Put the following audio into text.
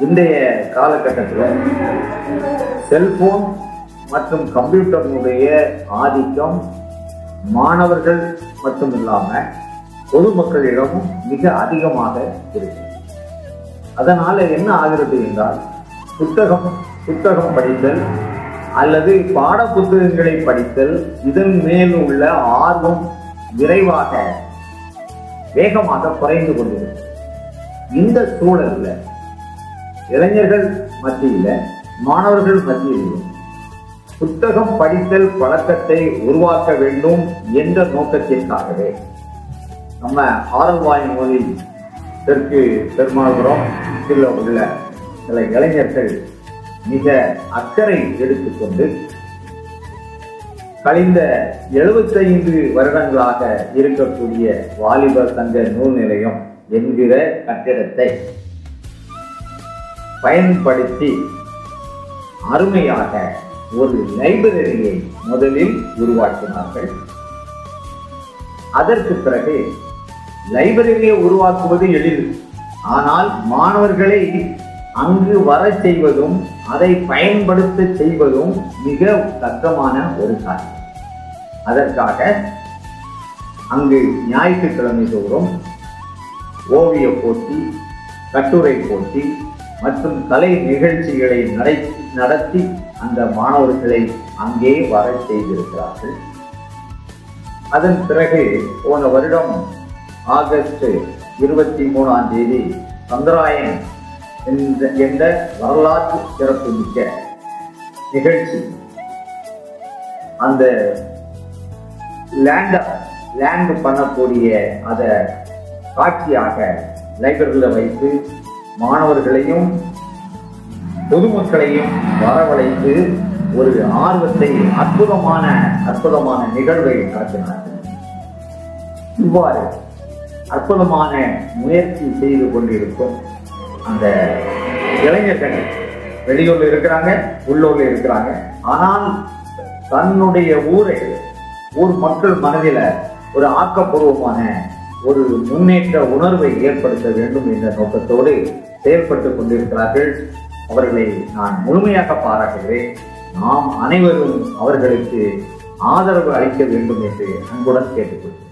இன்றைய காலகட்டத்தில் செல்போன் மற்றும் கம்ப்யூட்டரினுடைய ஆதிக்கம் மாணவர்கள் மட்டும் இல்லாமல் பொதுமக்களிடமும் மிக அதிகமாக இருக்கு. அதனால என்ன ஆகிறது என்றால் புத்தகம் புத்தகம் படித்தல் அல்லது பாட புத்தகங்களை படித்தல் இதன் மேல் உள்ள ஆர்வம் விரைவாக வேகமாக குறைந்து கொண்டிருக்கிறது இந்த சூழலில் இளைஞர்கள் மத்தியில மாணவர்கள் மத்தியில் புத்தகம் படித்தல் பழக்கத்தை உருவாக்க வேண்டும் என்ற நோக்கத்திற்காகவே நம்ம ஆரல்வாய் மொழி தெற்கு பெருமாள்புரம் உள்ள சில இளைஞர்கள் மிக அக்கறை எடுத்துக்கொண்டு கழிந்த 75 வருடங்களாக இருக்கக்கூடிய வாலிபர் சங்க நூல் நிலையம் என்கிற கட்டிடத்தை பயன்படுத்தி அருமையாக ஒரு லைப்ரரியை முதலில் உருவாக்கினார்கள். அதற்கு பிறகு லைப்ரரியை உருவாக்குவது எளிது. ஆனால் மாணவர்களை அங்கு வர செய்வதும் அதை பயன்படுத்த செய்வதும் மிக தக்கமான ஒரு காரியம். அதற்காக அங்கு ஞாயிற்றுக்கிழமை தோறும் ஓவிய போட்டி கட்டுரை போட்டி மற்றும் கலை நிகழ்ச்சிகளை நடை நடத்தி அந்த மாணவர்களை அங்கே வர செய்திருக்கிறார்கள். அதன் பிறகு போன வருடம் ஆகஸ்ட் இருபத்தி மூணாம் தேதி சந்திராயன் என்ற என்ற வரலாற்று சிறப்புமிக்க நிகழ்ச்சி. அந்த லேண்ட் லேண்ட் பண்ணக்கூடிய அதை காட்சியாக லைப்ரரியில் வைத்து மாணவர்களையும் பொதுமக்களையும் வரவழைத்து ஒரு ஆர்வத்தை அற்புதமான அற்புதமான நிகழ்வை நடத்தினார்கள் இவ்வாறு அற்புதமான முயற்சி செய்து கொண்டிருக்கும் அந்த இளைஞர்கள் வெளியூர்ல இருக்கிறாங்க உள்ளூர்ல இருக்கிறாங்க. ஆனால் தன்னுடைய ஊரை ஊர் மக்கள் மனதில ஒரு ஆக்கப்பூர்வமான ஒரு முன்னேற்ற உணர்வை ஏற்படுத்த வேண்டும் என்ற நோக்கத்தோடு செயல்பட்டுக் கொண்டிருக்கிறார்கள். அவர்களை நான் முழுமையாக பாராட்டுகிறேன். நாம் அனைவரும் அவர்களுக்கு ஆதரவு அளிக்க வேண்டும் என்று அன்புடன் கேட்டுக்கொள்கிறேன்.